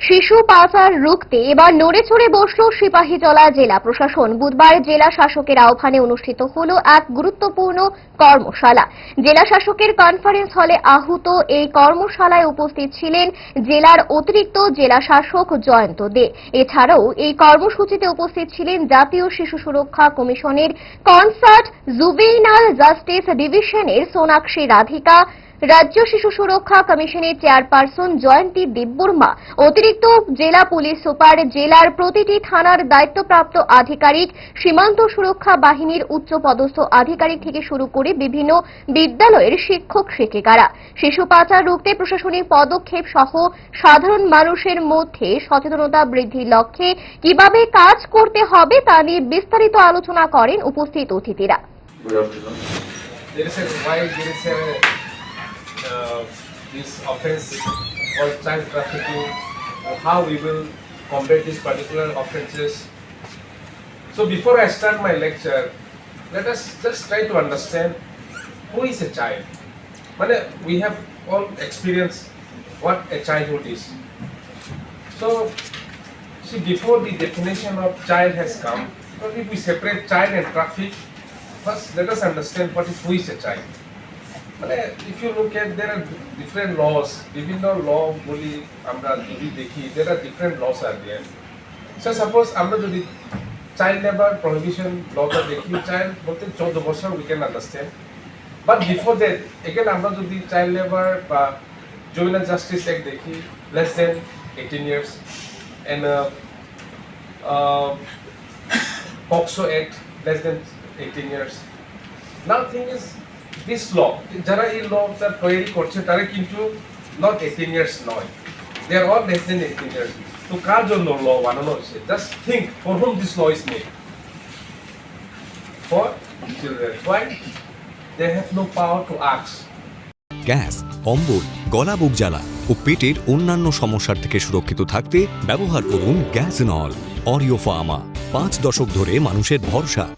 শিশু পাচার রুখতে এবার নড়ে চড়ে বসল সিপাহীজলা জেলা প্রশাসন। বুধবার জেলা শাসকের আহ্বানে অনুষ্ঠিত হল এক গুরুত্বপূর্ণ কর্মশালা। জেলা শাসকের কনফারেন্স হলে আহুত এই কর্মশালায় উপস্থিত ছিলেন জেলার অতিরিক্ত জেলা শাসক জয়ন্ত দে। এছাড়াও এই কর্মসূচিতে উপস্থিত ছিলেন জাতীয় শিশু সুরক্ষা কমিশনের কনসার্ট জুবেইনাল জাস্টিস ডিভিশনের সোনাক্ষী রাধিকা রাজ্য শিশু সুরক্ষা কমিশনের চেয়ারপারসন জয়ন্তী দেববর্মা অতিরিক্ত জেলা পুলিশ সুপার জেলার প্রতিটি থানার দায়িত্বপ্রাপ্ত আধিকারিক সীমান্ত সুরক্ষা বাহিনীর উচ্চপদস্থ আধিকারিক থেকে শুরু করে বিভিন্ন বিদ্যালয়ের শিক্ষক শিক্ষিকারা। শিশু পাচার রুখতে প্রশাসনিক পদক্ষেপ সহ সাধারণ মানুষের মধ্যে সচেতনতা বৃদ্ধির লক্ষ্যে কীভাবে কাজ করতে হবে তা নিয়ে বিস্তারিত আলোচনা করেন উপস্থিত অতিথিরা। This offense called child trafficking uh, how we will combat these particular offences so before i start my lecture let us just try to understand who is a child. মানে we have all experienced what a childhood is. So see before the definition of child has come if we separate child and traffic First, let us understand what is who is a child. মানে you look at there are different laws, বিভিন্ন law বলি আমরা যদি দেখি there are different laws are there. So suppose আমরা যদি child labour prohibition লটা দেখি চাইল্ড বলতে চোদ্দ বছর we can understand. But before that, again আমরা যদি চাইল্ড লেবার বা জুবিনাল জাস্টিস অ্যাক্ট দেখি less than 18 years and uh, uh, POCSO Act less than 18 years. Now this law for home they power to আক্স gas গলা বুক জ্বালা ও পেটের অন্যান্য সমস্যার থেকে সুরক্ষিত থাকতে ব্যবহার করুন গ্যাস নল, অরিও ফার্মা। পাঁচ দশক ধরে মানুষের ভরসা।